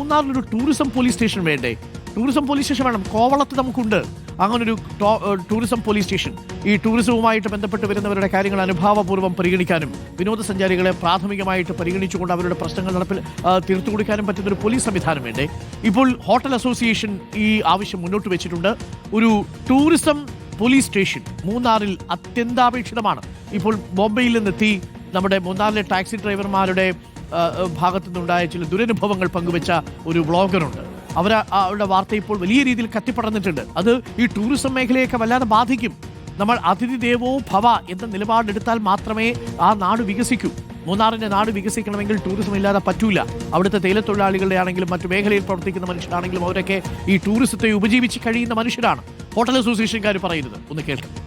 മൂന്നാറിലൊരു tourism police station വേണ്ടേ? Tourism police station വേണം. കോവളത്ത് നമുക്കുണ്ട്. അങ്ങനൊരു ടൂറിസം പോലീസ് സ്റ്റേഷൻ. ഈ ടൂറിസവുമായിട്ട് ബന്ധപ്പെട്ട് വരുന്നവരുടെ കാര്യങ്ങൾ അനുഭാവപൂർവം പരിഗണിക്കാനും വിനോദസഞ്ചാരികളെ പ്രാഥമികമായിട്ട് പരിഗണിച്ചുകൊണ്ട് അവരുടെ പ്രശ്നങ്ങൾ നടപ്പിൽ തീർത്തു കൊടുക്കാനും പറ്റുന്ന ഒരു പോലീസ് സംവിധാനം വേണ്ടേ? ഇപ്പോൾ ഹോട്ടൽ അസോസിയേഷൻ ഈ ആവശ്യം മുന്നോട്ട് വെച്ചിട്ടുണ്ട്. ഒരു ടൂറിസം പോലീസ് സ്റ്റേഷൻ മൂന്നാറിൽ അത്യന്താപേക്ഷിതമാണ്. ഇപ്പോൾ ബോംബെയിൽ നിന്നെത്തി നമ്മുടെ മൂന്നാറിലെ ടാക്സി ഡ്രൈവർമാരുടെ ഭാഗത്തു നിന്നുണ്ടായ ചില ദുരനുഭവങ്ങൾ പങ്കുവെച്ച ഒരു വ്ളോഗറുണ്ട്. അവർ അവരുടെ വാർത്ത ഇപ്പോൾ വലിയ രീതിയിൽ കത്തിപ്പടർന്നിട്ടുണ്ട്. അത് ഈ ടൂറിസം മേഖലയൊക്കെ വല്ലാതെ ബാധിക്കും. നമ്മൾ അതിഥി ദേവോ ഭവ എന്ന നിലപാടെടുത്താൽ മാത്രമേ ആ നാട് വികസിക്കൂ. മൂന്നാറിന്റെ നാട് വികസിക്കണമെങ്കിൽ ടൂറിസം ഇല്ലാതെ പറ്റൂല. അവിടുത്തെ തേയിലത്തൊഴിലാളികളുടെ ആണെങ്കിലും മറ്റു മേഖലയിൽ പ്രവർത്തിക്കുന്ന മനുഷ്യരാണെങ്കിലും അവരൊക്കെ ഈ ടൂറിസത്തെ ഉപജീവിച്ച് കഴിയുന്ന മനുഷ്യരാണ്. ഹോട്ടൽ അസോസിയേഷൻകാർ പറയുന്നത്. ഒന്ന് കേൾക്കാം.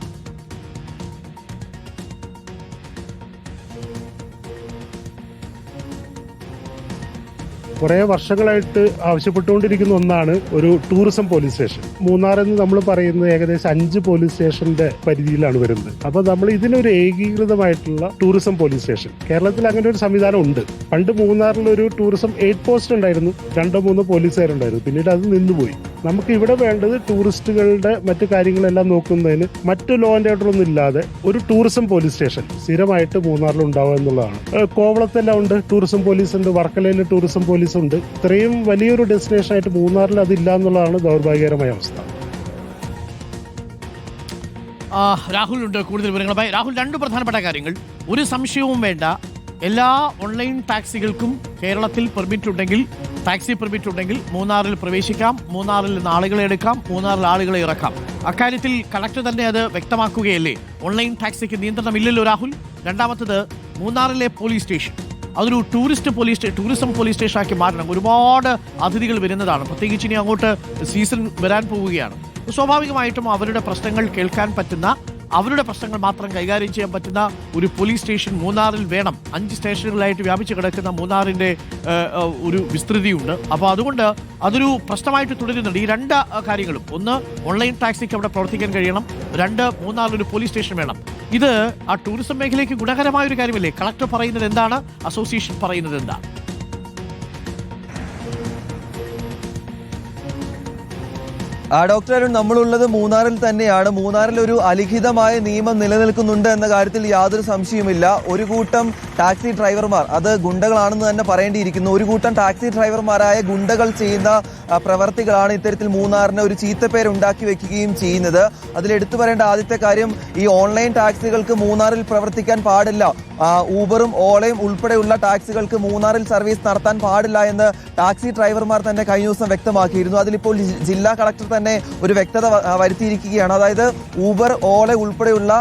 കുറേ വർഷങ്ങളായിട്ട് ആവശ്യപ്പെട്ടുകൊണ്ടിരിക്കുന്ന ഒന്നാണ് ഒരു ടൂറിസം പോലീസ് സ്റ്റേഷൻ. മൂന്നാർ എന്ന് നമ്മൾ പറയുന്നത് ഏകദേശം അഞ്ച് പോലീസ് സ്റ്റേഷന്റെ പരിധിയിലാണ് വരുന്നത്. അപ്പൊ നമ്മൾ ഇതിനൊരു ഏകീകൃതമായിട്ടുള്ള ടൂറിസം പോലീസ് സ്റ്റേഷൻ. കേരളത്തിൽ അങ്ങനെ ഒരു സംവിധാനം ഉണ്ട്. പണ്ട് മൂന്നാറിൽ ഒരു ടൂറിസം എയ്റ്റ് പോസ്റ്റ് ഉണ്ടായിരുന്നു. രണ്ടോ മൂന്നോ പോലീസുകാരുണ്ടായിരുന്നു. പിന്നീട് അത് നിന്നുപോയി. നമുക്ക് ഇവിടെ വേണ്ടത് ടൂറിസ്റ്റുകളുടെ മറ്റു കാര്യങ്ങളെല്ലാം നോക്കുന്നതിന് മറ്റു ലോ ആൻഡ് ഓർഡർ ഒന്നും ഇല്ലാതെ ഒരു ടൂറിസം പോലീസ് സ്റ്റേഷൻ സ്ഥിരമായിട്ട് മൂന്നാറിൽ ഉണ്ടാവുക എന്നുള്ളതാണ്. കോവളത്തെല്ലാം ഉണ്ട് ടൂറിസം പോലീസ് ഉണ്ട് വർക്കലയിൽ ടൂറിസം പോലീസ് ഉണ്ട്. ഇത്രയും വലിയൊരു ഡെസ്റ്റിനേഷൻ ആയിട്ട് മൂന്നാറിൽ അതില്ല എന്നുള്ളതാണ് ദൗർഭാഗ്യകരമായ അവസ്ഥ. രാഹുലുണ്ട് കൂടുതൽ വിവരങ്ങളുമായി രാഹുൽ രണ്ട് പ്രധാനപ്പെട്ട കാര്യങ്ങൾ. ഒരു സംശയവും വേണ്ട. എല്ലാ ഓൺലൈൻ ടാക്സികൾക്കും കേരളത്തിൽ പെർമിറ്റ് ഉണ്ടെങ്കിൽ ടാക്സി പെർമിറ്റ് ഉണ്ടെങ്കിൽ മൂന്നാറിൽ പ്രവേശിക്കാം മൂന്നാറിൽ നിന്ന് ആളുകളെ എടുക്കാം മൂന്നാറിൽ ആളുകളെ ഇറക്കാം. അക്കാര്യത്തിൽ കളക്ടർ തന്നെ അത് വ്യക്തമാക്കുകയല്ലേ? ഓൺലൈൻ ടാക്സിക്ക് നിയന്ത്രണമില്ലല്ലോ രാഹുൽ. രണ്ടാമത്തത് മൂന്നാറിലെ പോലീസ് സ്റ്റേഷൻ. അതൊരു tourist police tourism police station ആക്കി മാറ്റണം ഒരുപാട് അതിഥികൾ വരുന്നതാണ്. പ്രത്യേകിച്ച് ഇനി അങ്ങോട്ട് സീസൺ വരാൻ പോവുകയാണ്. സ്വാഭാവികമായിട്ടും അവരുടെ പ്രശ്നങ്ങൾ കേൾക്കാൻ പറ്റുന്ന അവരുടെ പ്രശ്നങ്ങൾ മാത്രം കൈകാര്യം ചെയ്യാൻ പറ്റുന്ന ഒരു പോലീസ് സ്റ്റേഷൻ മൂന്നാറിൽ വേണം. അഞ്ച് സ്റ്റേഷനുകളായിട്ട് വ്യാപിച്ചു കിടക്കുന്ന ഏഹ്, ഒരു വിസ്തൃതിയുണ്ട്. അപ്പോൾ അതുകൊണ്ട് അതൊരു പ്രശ്നമായിട്ട് തുടരുന്നുണ്ട്. ഈ രണ്ട് കാര്യങ്ങളും. ഒന്ന് ഓൺലൈൻ ടാക്സിക്ക് അവിടെ പ്രവർത്തിക്കാൻ കഴിയണം. രണ്ട് മൂന്നാറിൽ ഒരു പോലീസ് സ്റ്റേഷൻ വേണം. ഇത് ആ ടൂറിസം മേഖലയ്ക്ക് ഗുണകരമായ ഒരു കാര്യമല്ലേ? കളക്ടർ പറയുന്നത് എന്താണ്? അസോസിയേഷൻ പറയുന്നത് എന്താണ്? ആ ഡോക്ടർ അരുൺ നമ്മളുള്ളത് മൂന്നാറിൽ തന്നെയാണ്. മൂന്നാറിൽ ഒരു അലിഖിതമായ നിയമം നിലനിൽക്കുന്നുണ്ട് എന്ന കാര്യത്തിൽ യാതൊരു സംശയവുമില്ല. ഒരു കൂട്ടം ടാക്സി ഡ്രൈവർമാർ അത് ഗുണ്ടകളാണെന്ന് തന്നെ പറയേണ്ടിയിരിക്കുന്നു. ഒരു കൂട്ടം ടാക്സി ഡ്രൈവർമാരായ ഗുണ്ടകൾ ചെയ്യുന്ന പ്രവർത്തികളാണ് ഇത്തരത്തിൽ മൂന്നാറിന് ഒരു ചീത്തപ്പേര് ഉണ്ടാക്കി വെക്കുകയും ചെയ്യുന്നത്. അതിൽ എടുത്തു പറയേണ്ട ആദ്യത്തെ കാര്യം ഈ ഓൺലൈൻ ടാക്സികൾക്ക് മൂന്നാറിൽ പ്രവർത്തിക്കാൻ പാടില്ല. ഊബറും ഓളയും ഉൾപ്പെടെയുള്ള ടാക്സികൾക്ക് മൂന്നാറിൽ സർവീസ് നടത്താൻ പാടില്ല എന്ന് ടാക്സി ഡ്രൈവർമാർ തന്നെ കഴിഞ്ഞ ദിവസം വ്യക്തമാക്കിയിരുന്നു. അതിലിപ്പോൾ ജില്ലാ കളക്ടർ തന്നെ ഒരു വ്യക്തത വരുത്തിയിരിക്കുകയാണ്. അതായത് ഊബർ ഓള ഉൾപ്പെടെയുള്ള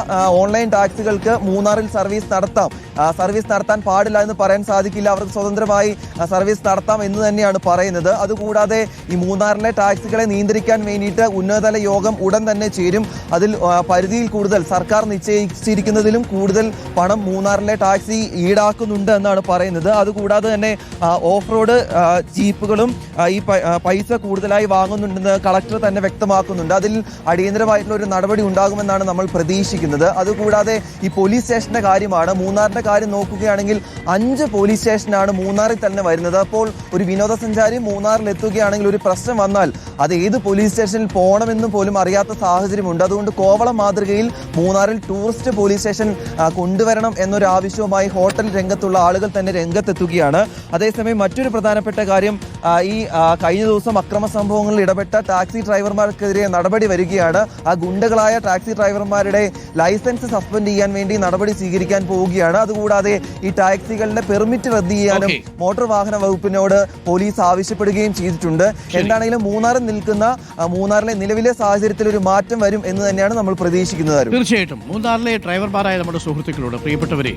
ഓൺലൈൻ ടാക്സികൾക്ക് മൂന്നാറിൽ സർവീസ് നടത്താം. സർവീസ് നടത്താൻ പാടില്ല എന്ന് പറയാൻ സാധിക്കില്ല. അവർക്ക് സ്വതന്ത്രമായി സർവീസ് നടത്താം എന്ന് തന്നെയാണ് പറയുന്നത്. അതുകൂടാതെ ഈ മൂന്നാറിലെ ടാക്സികളെ നിയന്ത്രിക്കാൻ വേണ്ടിയിട്ട് ഉന്നതതല യോഗം ഉടൻ തന്നെ ചേരും. അതിൽ പരിധിയിൽ കൂടുതൽ സർക്കാർ നിശ്ചയിച്ചിരിക്കുന്നതിലും കൂടുതൽ പണം മൂന്നാറിലെ ടാക്സി ഈടാക്കുന്നുണ്ട് എന്നാണ് പറയുന്നത്. അതുകൂടാതെ തന്നെ ഓഫ് റോഡ് ജീപ്പുകളും ഈ പൈസ കൂടുതലായി വാങ്ങുന്നുണ്ടെന്ന് കളക്ടർ തന്നെ വ്യക്തമാക്കുന്നുണ്ട്. അതിൽ അടിയന്തരമായിട്ടുള്ള ഒരു നടപടി ഉണ്ടാകുമെന്നാണ് നമ്മൾ പ്രതീക്ഷിക്കുന്നത്. അതുകൂടാതെ ഈ പോലീസ് സ്റ്റേഷന്റെ കാര്യമാണ്. മൂന്നാറിന്റെ കാര്യം നോക്കുകയാണെങ്കിൽ അഞ്ച് പോലീസ് സ്റ്റേഷനാണ് മൂന്നാറിൽ തന്നെ വരുന്നത്. അപ്പോൾ ഒരു വിനോദസഞ്ചാരി മൂന്നാറിൽ എത്തുകയാണെങ്കിൽ ഒരു പ്രശ്നം വന്നാൽ അത് ഏത് പോലീസ് സ്റ്റേഷനിൽ പോകണമെന്ന് പോലും അറിയാത്ത സാഹചര്യമുണ്ട്. അതുകൊണ്ട് കോവളം മാതൃകയിൽ മൂന്നാറിൽ ടൂറിസ്റ്റ് പോലീസ് സ്റ്റേഷൻ കൊണ്ടുവരണം എന്നൊരു ആവശ്യവുമായി ഹോട്ടൽ രംഗത്തുള്ള ആളുകൾ തന്നെ രംഗത്തെത്തുകയാണ്. അതേസമയം മറ്റൊരു പ്രധാനപ്പെട്ട കാര്യം ഈ കഴിഞ്ഞ ദിവസം അക്രമ സംഭവങ്ങളിൽ ഇടപെട്ട ടാക്സി ഡ്രൈവർമാർക്കെതിരെ നടപടി വരികയാണ്. ആ ഗുണ്ടകളായ ടാക്സി ഡ്രൈവർമാരുടെ ലൈസൻസ് സസ്പെൻഡ് ചെയ്യാൻ വേണ്ടി നടപടി സ്വീകരിക്കാൻ പോവുകയാണ്. അതുകൂടാതെ ഈ ടാക്സികളുടെ പെർമിറ്റ് റദ്ദ് ചെയ്യാനും മോട്ടോർ വാഹന വകുപ്പിനോട് പോലീസ് ആവശ്യപ്പെടുകയും ചെയ്തിട്ടുണ്ട്. എന്താണെങ്കിലും മൂന്നാറിൽ നിൽക്കുന്ന മൂന്നാറിലെ നിലവിലെ സാഹചര്യത്തിൽ ഒരു മാറ്റം വരും എന്ന് തന്നെയാണ് നമ്മൾ പ്രതീക്ഷിക്കുന്നത്. തീർച്ചയായിട്ടും. മൂന്നാറിലെ ഡ്രൈവർമാരായ നമ്മുടെ സുഹൃത്തുക്കളോട് പ്രിയപ്പെട്ടവരെ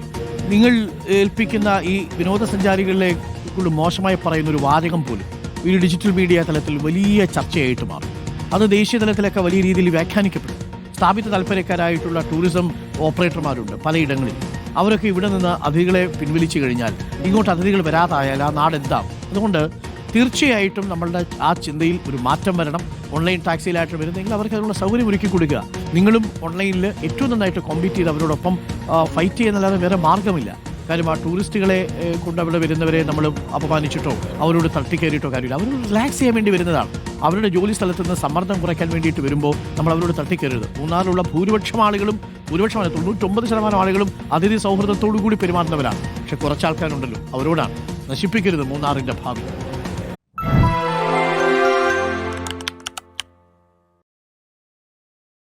നിങ്ങൾ ഏൽപ്പിക്കുന്ന ഈ വിനോദസഞ്ചാരികളെ കൊണ്ട് മോശമായി പറയുന്ന ഒരു വാചകം പോലും ഈ ഡിജിറ്റൽ മീഡിയ തലത്തിൽ വലിയ ചർച്ചയായിട്ട് മാറും. അത് ദേശീയ തലത്തിലൊക്കെ വലിയ രീതിയിൽ വ്യാഖ്യാനിക്കപ്പെടും. സ്ഥാപിത താല്പര്യക്കാരായിട്ടുള്ള ടൂറിസം ഓപ്പറേറ്റർമാരുണ്ട് പലയിടങ്ങളിൽ. അവരൊക്കെ ഇവിടെ നിന്ന് അതിഥികളെ പിൻവലിച്ചു കഴിഞ്ഞാൽ ഇങ്ങോട്ട് അതിഥികൾ വരാതായാൽ ആ നാട് എന്താവും അതുകൊണ്ട് തീർച്ചയായിട്ടും നമ്മളുടെ ആ ചിന്തയിൽ ഒരു മാറ്റം വരണം. ഓൺലൈൻ ടാക്സിയിലായിട്ട് വരുന്നെങ്കിൽ അവർക്ക് അതിനുള്ള സൗകര്യം ഒരുക്കി കൊടുക്കുക. നിങ്ങളും ഓൺലൈനിൽ ഏറ്റവും നന്നായിട്ട് കോമ്പീറ്റ് ചെയ്ത് അവരോടൊപ്പം ഫൈറ്റ് ചെയ്യുന്നല്ലാതെ വേറെ മാർഗമില്ല കാര്യം ആ ടൂറിസ്റ്റുകളെ കൊണ്ട് അവിടെ വരുന്നവരെ നമ്മൾ അപമാനിച്ചിട്ടോ അവരോട് തട്ടിക്കയറിയിട്ടോ കാര്യമില്ല. അവർ റിലാക്സ് ചെയ്യാൻ വേണ്ടി വരുന്നതാണ്. അവരുടെ ജോലി സ്ഥലത്ത് നിന്ന് സമ്മർദ്ദം കുറയ്ക്കാൻ വേണ്ടിയിട്ട് വരുമ്പോൾ നമ്മൾ അവരോട് തട്ടിക്കയറരുത്. മൂന്നാറിലുള്ള ഭൂരിപക്ഷം ആളുകളും ഭൂരിപക്ഷമാണ് തൊണ്ണൂറ്റൊമ്പത് ശതമാനം ആളുകളും അതിഥി സൗഹൃദത്തോടു കൂടി പെരുമാറുന്നവരാണ്. പക്ഷെ കുറച്ച് ആൾക്കാരുണ്ടല്ലോ അവരോടാണ് നശിപ്പിക്കരുത് മൂന്നാറിന്റെ ഭാവി